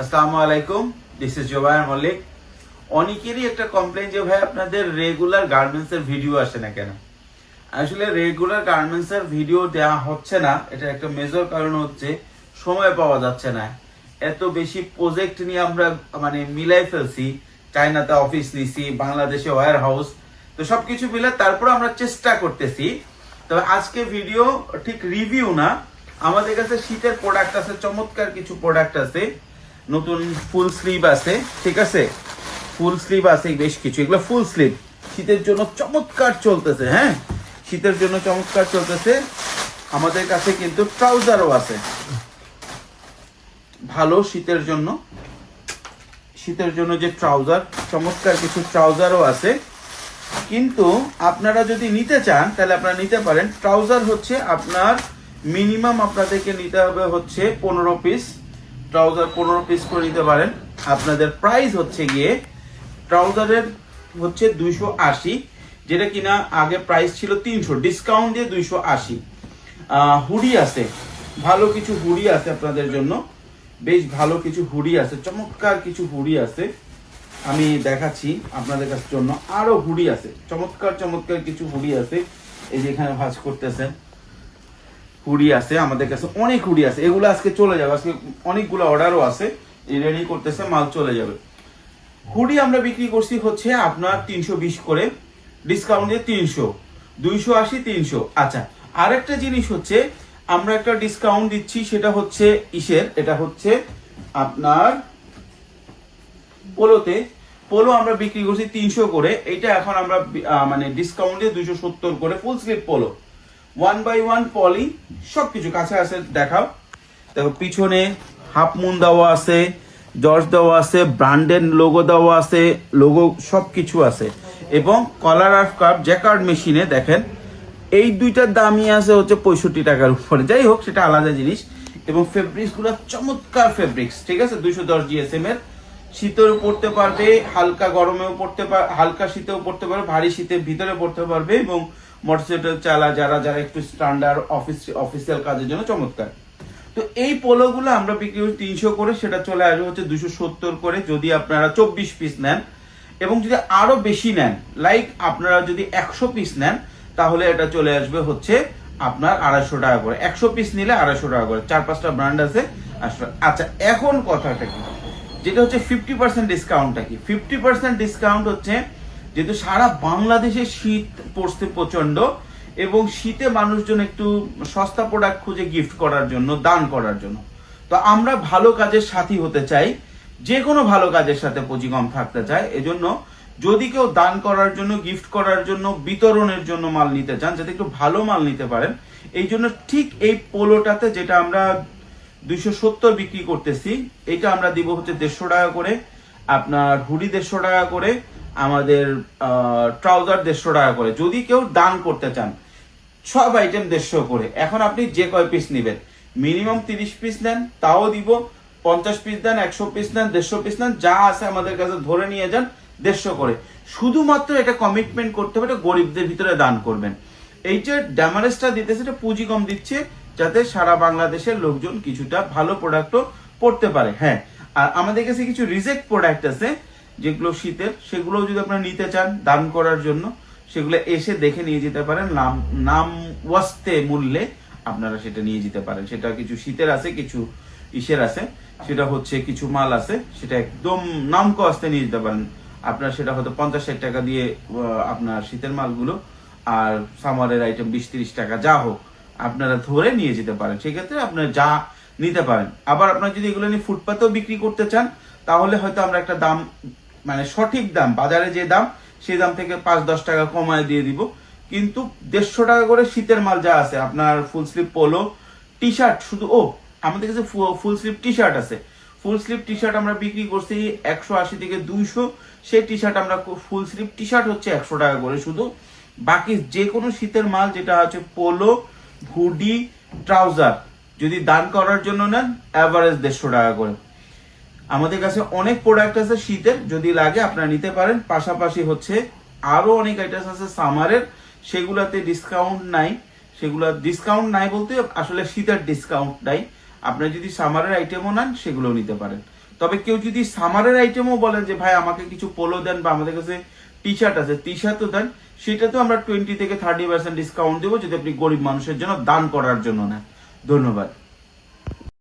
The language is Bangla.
আসসালামু আলাইকুম দিস ইজ জোবায়ার মল্লিক অনেকেরই একটা কমপ্লেন যে, ভাই, আপনাদের রেগুলার গার্মেন্টস এর ভিডিও আসে না কেন? আসলে রেগুলার গার্মেন্টস এর ভিডিও দেওয়া হচ্ছে না। এটা একটা মেজর কারণ হচ্ছে, সময় পাওয়া যাচ্ছে না। এত বেশি প্রজেক্ট নিয়ে আমরা মানে মিলাই ফেলছি। চায়নাতে অফিস নিছি, বাংলাদেশে ওয়্যার হাউস তো সবকিছু মিলে তারপর আমরা চেষ্টা করতেছি। তবে আজকে ভিডিও ঠিক রিভিউ না। আমাদের কাছে শীতের প্রোডাক্ট আছে, চমৎকার কিছু প্রোডাক্ট আছে। নতুন ফুল স্লিভ আছে, ঠিক আছে? ফুল স্লিভ আছে বেশ কিছু। এগুলো ফুল স্লিভ শীতের জন্য চমৎকার চলতেছে হ্যাঁ? শীতের জন্য চমৎকার চলতেছে। আমাদের কাছে কিন্তু ট্রাউজারও আছে। ভালো শীতের জন্য। শীতের জন্য যে ট্রাউজার চমৎকার কিছু ট্রাউজারও আছে। কিন্তু আপনারা যদি নিতে চান, তাহলে আপনারা নিতে পারেন। ট্রাউজার হচ্ছে আপনার মিনিমাম আপনাদেরকে নিতে হবে হচ্ছে পনেরো পিস ট্রাউজার পনেরো পিস করে নিতে পারেন। আপনাদের প্রাইস হচ্ছে গিয়ে ট্রাউজারের হচ্ছে দুইশো আশি, যেটা কিনা আগে প্রাইস ছিল তিনশো ডিসকাউন্ট দিয়ে দুইশো আশি। হুডি আছে, ভালো কিছু হুডি আছে আপনাদের জন্য। বেশ ভালো কিছু হুডি আছে, চমৎকার কিছু হুডি আছে। আমি দেখাচ্ছি আপনাদের কাছে জন্য আরও হুডি আছে, চমৎকার চমৎকার কিছু হুডি আছে। এই যে এখানে ভাঁজ করতেছেন। হুডি আছে, আমাদের কাছে অনেক হুডি আছে। এগুলো আজকে চলে যাবে, আজকে অনেকগুলো অর্ডারও আছে রেডি করতেছে, মাল চলে যাবে। হুডি আমরা বিক্রি করছি হচ্ছে আপনার তিনশো বিশ করে ডিসকাউন্ট দিয়ে তিনশো, দুইশো আশি, তিনশো। আচ্ছা আরেকটা জিনিস হচ্ছে, আমরা একটা ডিসকাউন্ট দিচ্ছি, সেটা হচ্ছে ইসের, এটা হচ্ছে আপনার পোলোতে। পোলো আমরা বিক্রি করছি তিনশো করে এটা এখন আমরা মানে ডিসকাউন্ট দুইশো সত্তর করে full sleeve polo. One by one poly সবকিছু কাছে আছে, দেখাও। দেখো, পিছনে হাফ মুন দেওয়া আছে জর্জ দেওয়া আছে ব্র্যান্ডের লোগো দেওয়া আছে লোগো সব কিছু আছে। এবং কলার আর কাপ জ্যাকার্ড মেশিনে দেখেন, এই দুইটার দামই আছে হচ্ছে পঁয়ষট্টি টাকার উপরে। যাই হোক, সেটা আলাদা জিনিস। এবং ফেব্রিক্সগুলো চমৎকার ফেব্রিক্স ঠিক আছে? দুইশো দশ জিএসএম এর। শীতেও পড়তে পারবে, হালকা গরমেও পড়তে পার হালকা শীতেও পড়তে পারবে, ভারী শীতের ভিতরে পড়তে পারবে এবং মোটরসাইকেল চালা, যারা যারা একটু স্ট্যান্ডার্ড অফিস অফিসিয়াল কাজের জন্য চমৎকার। তো এই পোলোগুলো আমরা বিক্রি করি তিনশো করে, সেটা চলে আসবে হচ্ছে দুশো সত্তর করে যদি আপনারা চব্বিশ পিস নেন। এবং যদি আরও বেশি নেন লাইক আপনারা যদি একশো পিস নেন, তাহলে এটা চলে আসবে হচ্ছে আপনার আড়াইশো টাকা করে। একশো পিস নিলে আড়াইশো টাকা করে। চার পাঁচটা ব্র্যান্ড আছে আচ্ছা- এখন কথাটা কি? যেটা হচ্ছে ফিফটি পার্সেন্ট ডিসকাউন্টটা কি? ফিফটি পার্সেন্ট ডিসকাউন্ট হচ্ছে যেহেতু সারা বাংলাদেশে শীত পড়ছে প্রচণ্ড এবং শীতে মানুষজন একটু সস্তা প্রোডাক্ট খুঁজে গিফট করার জন্য, দান করার জন্য। তো আমরা ভালো কাজের সাথী হতে চাই, যে কোনো ভালো কাজের সাথে পুঁজি কম থাকতে চাই এজন্য যদি কেউ দান করার জন্য গিফট করার জন্য, বিতরণের জন্য মাল নিতে চান, যাতে একটু ভালো মাল নিতে পারেন, এই জন্য ঠিক এই পোলোটাতে যেটা আমরা দুইশো সত্তর বিক্রি করতেছি, এটা আমরা দিব হচ্ছে দেড়শো টাকা করে, আপনার হুডি দেড়শো টাকা করে আমাদের ট্রাউজার দেড়শো টাকা করে। যদি কেউ দান করতে চান, সব আইটেম দেড়শো করে। এখন আপনি যে কয় পিস নেবেন? মিনিমাম তিরিশ পিস নেন, তাও দিব। পঞ্চাশ পিস দেন, একশো পিস নেন, দেড়শো পিস নেন, যা আছে আমাদের কাছে ধরে নিয়ে যান, দেড়শো করে। শুধুমাত্র এটা কমিটমেন্ট করতে হবে গরিবদের ভিতরে দান করবেন। এই যে ড্যামারেজটা দিতেছে, এটা পুঁজি কম দিচ্ছে, যাতে সারা বাংলাদেশের লোকজন কিছুটা ভালো প্রোডাক্টও পড়তে পারে। হ্যাঁ আর আমাদের কাছে কিছু রিজেক্ট প্রোডাক্ট আছে যেগুলো শীতের সেগুলো যদি আপনারা নিতে চান দান করার জন্য, সেগুলো এসে দেখে নিয়ে যেতে পারেন। নাম নাম ওয়াস্তে মূল্যে আপনারা সেটা নিয়ে যেতে পারেন। সেটা কিছু শীতের আছে, কিছু ইসের আছে, সেটা হচ্ছে কিছু মাল আছে, সেটা একদম নাম কস্তে নিয়ে যেতে পারেন। আপনার সেটা হয়তো পঞ্চাশ ষাট টাকা দিয়ে আপনার শীতের মালগুলো, আর সামারের আইটেম বিশ তিরিশ টাকা, যা হোক, আপনারা ধরে নিয়ে যেতে পারেন। সেক্ষেত্রে আপনারা যা নিতে পারেন। আবার আপনারা যদি এগুলো নিয়ে ফুটপাতেও বিক্রি করতে চান, তাহলে হয়তো আমরা একটা দাম মানে সঠিক দাম, বাজারে যে দাম, সেই দাম থেকে পাঁচ, দশ টাকা কমায় দিয়ে দিব। কিন্তু দেড়শো টাকা করে শীতের মাল যা আছে, আপনার full sleeve polo T shirt শুধু, ও, আমাদের কাছে ফুল স্লিপ টি শার্ট আছে। ফুল স্লিপ টি শার্ট আমরা বিক্রি করছি একশো আশি থেকে দুইশো। সেই টি শার্ট আমরা ফুল স্লিপ টি শার্ট হচ্ছে একশো টাকা করে শুধু। বাকি যে কোনো শীতের মাল, যেটা হচ্ছে পোলো হুডি ট্রাউজার যদি দান করার জন্য নেন অ্যাভারেজ দেড়শো টাকা করে। আমাদের কাছে অনেক প্রোডাক্ট আছে শীতের, যদি লাগে আপনারা নিতে পারেন। পাশাপাশি হচ্ছে আরও অনেক আইটেমস আছে সামারের সেগুলাতে ডিসকাউন্ট নাই। সেগুলো ডিসকাউন্ট নাই বলতে আসলে শীতের ডিসকাউন্ট নাই। আপনি যদি সামারের আইটেমও নেন সেগুলো নিতে পারেন। তবে কেউ যদি সামারের আইটেমও বলেন যে, ভাই, আমাকে কিছু পোলো দেন বা আমাদের কাছে টি শার্ট আছে টি শার্টও দেন, সেটাতেও আমরা টোয়েন্টি থেকে থার্টি পার্সেন্ট ডিসকাউন্ট দেবো যদি আপনি গরিব মানুষের জন্য দান করার জন্য না ধন্যবাদ।